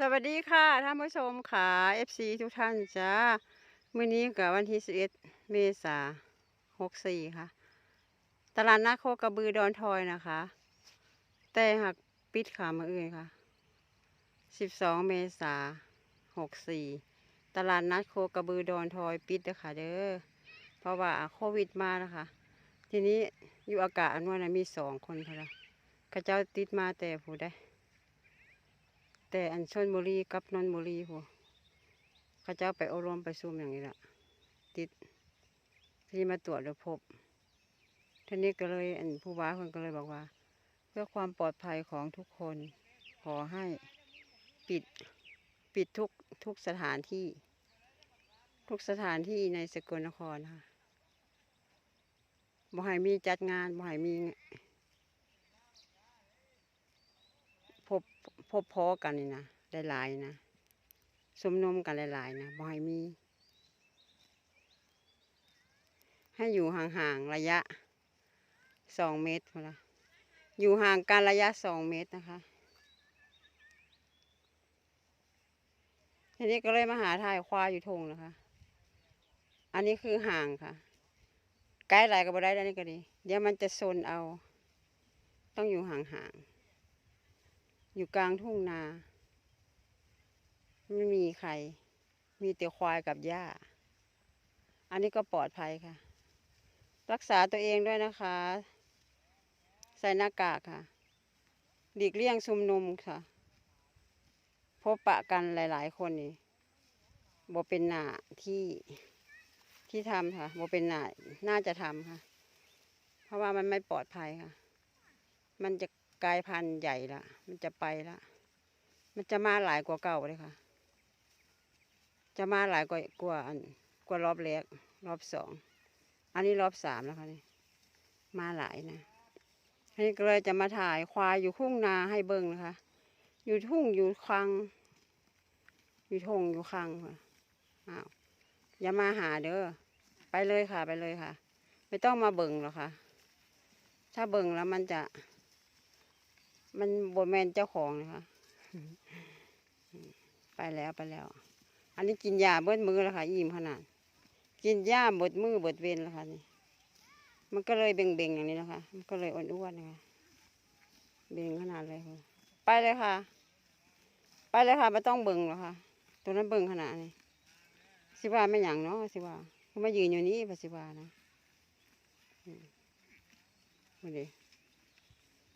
สวัสดีค่ะท่านผู้ชมค่ะ FC ทุกท่านจ้ามื้อนี้กับวันที่ 11 เมษา64 ค่ะ ตลาดนัดโคกระบือดอนทอยนะคะ แต่หักปิดขามาอื่นค่ะ 12 เมษา64 ตลาดนัดโคกระบือดอนทอยปิดเด้อค่ะเด้อเพราะว่าโควิดมานะคะ ทีนี้อยู่อากาศอันว่านะมีสองคนค่ะละเข้าเจ้าติดมาแต่ผู้ได้ แต่อันชนบุรีกับนนบุรีพวกเขาเจ้าไปอบรมไปซุ่มอย่างนี้ละติดที่มาตรวจแล้วพบทีนี้ก็เลยอันผู้ว่าคนก็เลยบอกว่า เพื่อความปลอดภัยของทุกคน ขอให้ปิดปิดทุกทุกสถานที่ ทุกสถานที่ในสกลนครค่ะบ่ให้มีจัดงานบ่ให้มี พบ พบพอกันนี่นะหลายๆนะสมนมกันหลายๆนะบ่ให้มี ให้อยู่ห่างๆระยะสองเมตรพอละอยู่ห่างกันระยะสองเมตรนะคะทีนี้ก็เลยมาหาถ่ายควายอยู่ทงนะคะ อันนี้คือห่างค่ะ ใกล้ไรก็บ่ได้แล้วนี่ก็ดี เดี๋ยวมันจะโซนเอา ต้องอยู่ห่างๆ อยู่กลางทุ่งนา ไม่มีใคร มีแต่ควายกับหญ้า อันนี้ก็ปลอดภัยค่ะ รักษาตัวเองด้วยนะคะ ใส่หน้ากากค่ะ หลีกเลี่ยงชุมนุมค่ะ พบปะกันหลาย ๆ คนนี่บ่เป็นหน้าที่ที่ทำค่ะบ่เป็นหน้าน่าจะทำค่ะ เพราะว่ามันไม่ปลอดภัยค่ะ มันจะ กลายพันธุ์ใหญ่ละมันจะไปละมันจะมาหลายกว่าเก่าเลยค่ะ จะมาหลายกว่ากว่าอันกว่ารอบแรกรอบสองอันนี้รอบสามแล้วค่ะนี่มาหลายนะอันนี้ก็เลยจะมาถ่ายควายอยู่ทุ่งนาให้เบิ่งนะคะ อยู่ทุ่งอยู่คลัง อยู่ทงอยู่คลังค่ะอ้าวอย่ามาหาเด้อไปเลยค่ะไปเลยค่ะ ไม่ต้องมาเบิ่งหรอกค่ะ ถ้าเบิ่งแล้วมันจะ มันบแมนเจ้าของนะคะไปแล้วไปแล้ว อันนี้กินยาเบิดมือแล้วค่ะอิ่มขนาด กินยาเบิดมือเบิดเวนแล้วค่ะนี่ มันก็เลยเบ่งเบ่งอย่างนี้นะคะ มันก็เลยอ้วนๆนะคะ เบ่งขนาดเลยค่ะ ไปเลยค่ะ ไปเลยค่ะไม่ต้องเบิ่งหรอกค่ะ ตัวนั้นเบิ่งขนาดนี้สิว่าไม่หยังเนาะสิว่าเขามายืนอยู่นี่ปะสิว่านะอืมดูดิ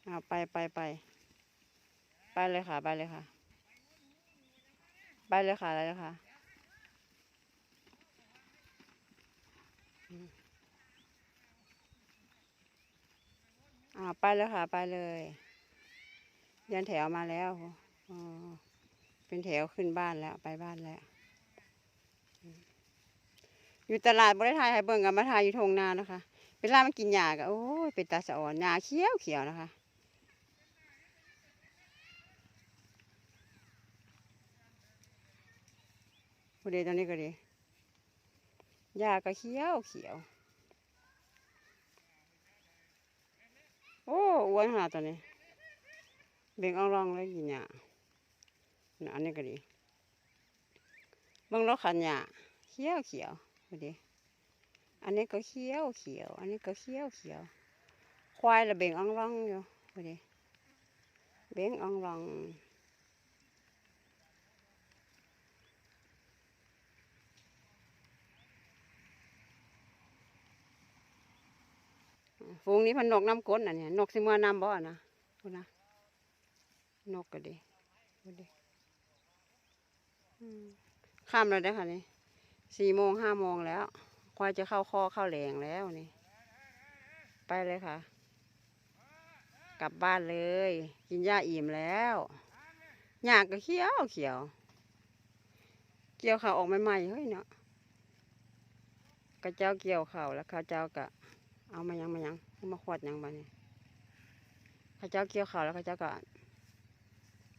เอาไปไปไปไปเลยค่ะ ไปเลยค่ะ ไปเลยค่ะไปเลยค่ะอ่าไปเลยค่ะ ไปเลยยันแถวมาแล้วอ๋อเป็นแถวขึ้นบ้านแล้วไปบ้านแล้ว อยู่ตลาดบริทายไฮเบิ่งกับมาทายอยู่ทงนานะคะเวลามันกินหญ้าก็โอ้ยเป็นตาสะอ่อนหญ้าเขียวเขียวนะคะ พอดีตอนนี้ก็ดีหญ้าก็เขียวเขียว โอ้อ้วนขนาดตอนนี้ เบ่งอ่องรองเลยกินหญ้านอันนี้ก็ดีบิ่งรถขันหญ้าเขียวเขียวพอดีอันนี้ก็เขียวเขียว อันนี้ก็เขียวเขียว ควายละเบ่งอ่องรองอยู่พอดีเบ่งอ่องรอง ฝูงนี้พันนกน้ำก้นอันเนี้ยนกสิมาน้ำบ่อนะพูดนะนกก็ดีพูดดีข้ามแล้วได้ค่ะนี่สี่โมงห้าโมงแล้วควายจะเข้าคอเข้าแหลงแล้วนี่ ไปเลยค่ะ กลับบ้านเลย กินหญ้าอิ่มแล้วหญ้าก็เขียวเขียว เกี่ยวข้าวออกใหม่ๆเฮ้ยเนาะกระเจ้าเกี่ยวข้าวแล้วข้าวเจ้าก็เอามายังมายัง มาขวดยังบ้านี่ข้าเจ้าเกี่ยวเขาแล้วข้าเจ้าก็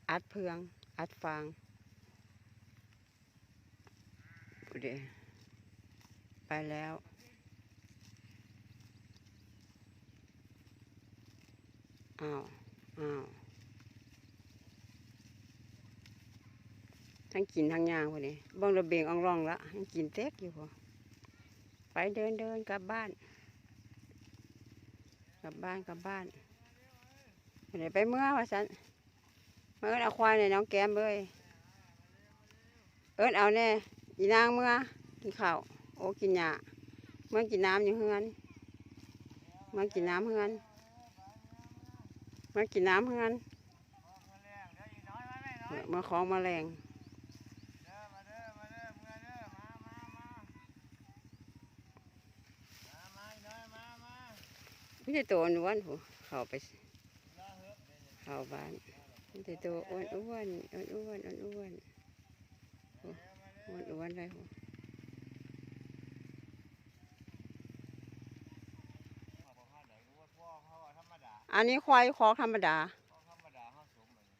อัดเพือง อัดฟางดูดิไปแล้วอ้าวอ้าวทั้งกินทั้งย่างพอดีบิ่งระเบียงอ่องร่องละทั้งกินเต็กอยู่พอไปเดินเดินกลับบ้าน กลับบ้านกลับบ้านเดี๋ยวไปเมื่อวะสันเมาเอิ้นเอาควายในน้องแก้มเลยเอิ้นเอาแน่อีนางเมื่อกินข้าวโอ้กินหญ้าเมื่อกินน้ำอยู่เฮือนเมื่อกินน้ำเฮือนเมื่อกินน้ำเฮือนเมื่อของมาแรง ไม่ใช่ตัวอ้วนๆผู้เข้าไปเข้าบ้านไม่ใช่ตัวอ้วนอ้วนอ้วนอ้วนอ้วนอ้วนอ้วนอ้วนเลยผู้อันนี้ควายคอกธรรมดา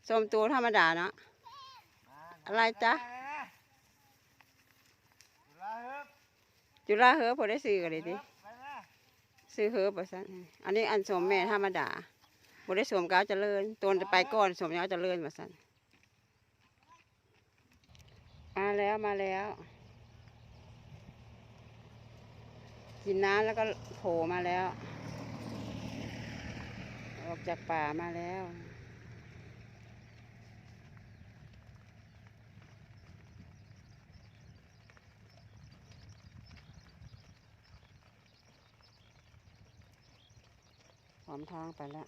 สมตัวธรรมดาเนาะอะไรจ๊ะจุฬาเฮอพอได้ซื้อกันเลยดิ ซื้อเฮอบ่ซั่นอันนี้อันสวมแม่ธรรมดาบ่ได้สวมก้าวเจริญตัวจะไปก่อนสวมก้าวเจริญมาสั่นมาแล้วมาแล้ว กินน้ำแล้วก็โผล่มาแล้ว ออกจากป่ามาแล้ว อมทางไปแล้ว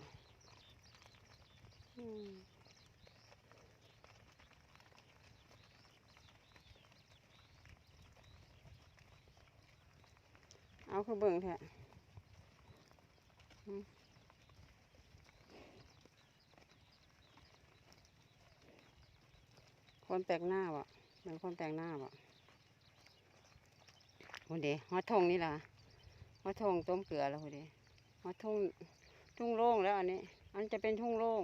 เอาคือเบิ่งแท้อืมคนแปลกหน้าวะเป็นคนแปลกหน้าวะโอ้เดฮอทงนี่ล่ะฮอทงต้มเกลือแล้วโอ้เดฮอทง ทุ่งโล่งแล้วอันนี้ อันจะเป็นทุ่งโล่ง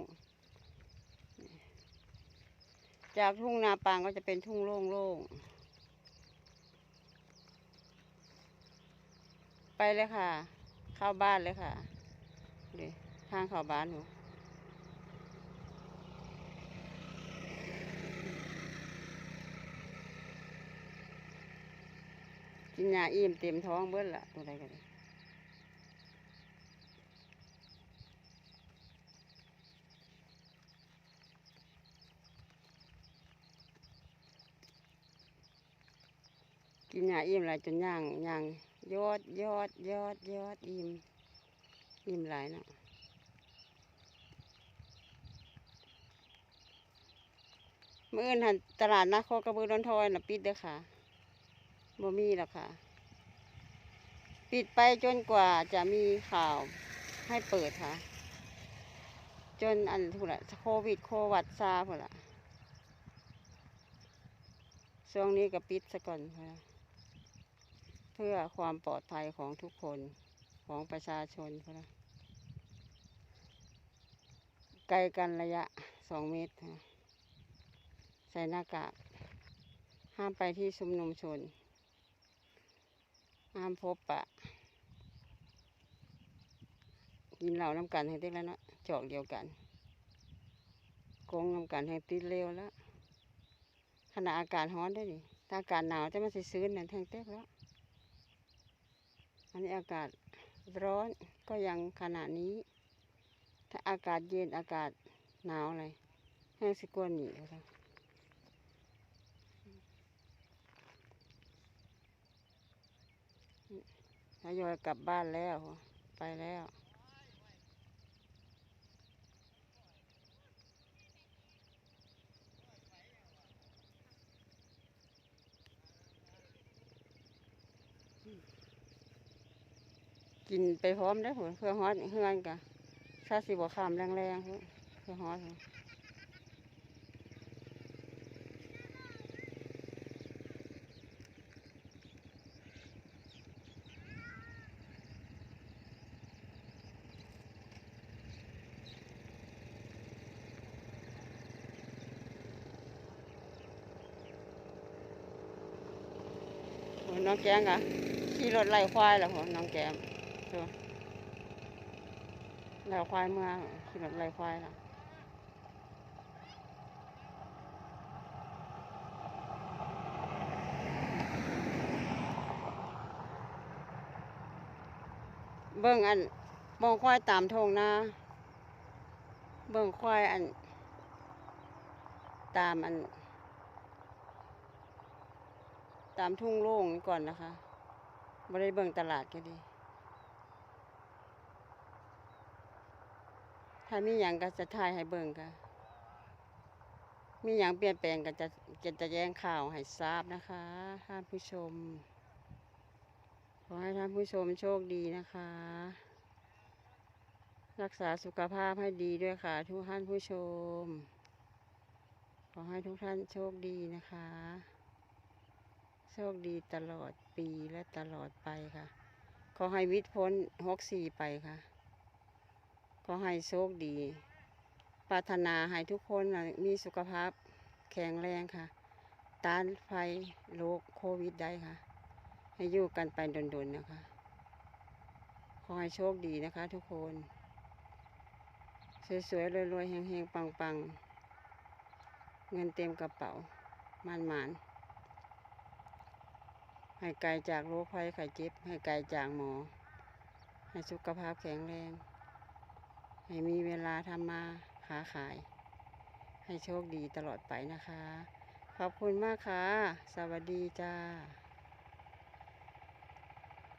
จากทุ่งนาปางก็จะเป็นทุ่งโล่งโล่งไปเลยค่ะ เข้าบ้านเลยค่ะเดี๋ยวทางเข้าบ้านหนูกินยาอิ่มเต็มท้องเบิ้ลละตัวใดกันเลย กินหยาอิ่มหลายจนย่างย่างยอดยอดยอดยอดอิ่มอิ่มหลายเนาะมื่ออื่นหันตลาดนัดโคกระบือดอนทอยนะปิดเด้อค่ะบ่มีแล้วค่ะ ปิดไปจนกว่าจะมีข่าวให้เปิดค่ะ จนอันทุละโควิดโควัดซาพุ่นละช่วงนี้ก็ปิดซะก่อนค่ะ พื่อความปลอดภัยของทุกคนของประชาชนค่ะไกลกันระยะสองเมตร ใส่หน้ากาก ห้ามไปที่ชุมนุมชน ห้ามพบปะ กินเหล้าน้ำกันให้ได้แล้วเนาะจอกเดียวกันโกงน้ำกันให้ติดเร็วแล้วขณะอากาศร้อนได้ดิถ้าอากาศหนาวจะมาสิซื้อเนี่ยแทงเต๊กแล้ว อันนี้อากาศร้อนก็ยังขนาดนี้ ถ้าอากาศเย็นอากาศหนาวอะไรแห้งสิกวนหนีค่ะทยอยกลับบ้านแล้ว ไปแล้ว กินไปพร้อมได้ผลเพื่อฮอดเฮือนกะชาสิบวขามแรงๆเพื่อฮอดนโอ้ยน้องแกงอะขี่รถไล่ควายแล้วพุ่นน้องแกม ดูไหลควายเมืองขี่รถไหลควายล่ะเบิ่งอันมองควายตามทงนะเบิ่งควายอัน ตามอัน ตามทุ่งโล่งก่อนนะคะไม่ได้เบิ่งตลาดก็ดี ถ้ามีหยังก็จะถ่ายให้เบิ่งค่ะ มีหยังเปลี่ยนแปลงก็จะจะจะแจ้งข่าวให้ทราบนะคะท่านผู้ชม ขอให้ท่านผู้ชมโชคดีนะคะ รักษาสุขภาพให้ดีด้วยค่ะ ทุกท่านผู้ชม ขอให้ทุกท่านโชคดีนะคะ โชคดีตลอดปีและตลอดไปค่ะ ขอให้วิทย์พ้นหกสี่ไปค่ะ อให้โชคดี ปรารถนาให้ทุกคนมีสุขภาพแข็งแรงค่ะ ต้านภัยโรคโควิดได้ค่ะ ให้อยู่กันไปดนๆนะคะ ขอให้โชคดีนะคะทุกคน สวยๆรวยๆเฮงๆ ปังๆ เงินเต็มกระเป๋ามันหมานๆให้ไกลจากโรคภัยไข้เจ็บ ให้ไกลจากหมอ ให้สุขภาพแข็งแรง ให้มีเวลาทำมาค้าขาย ให้โชคดีตลอดไปนะคะ ขอบคุณมากค่ะ สวัสดีจ้า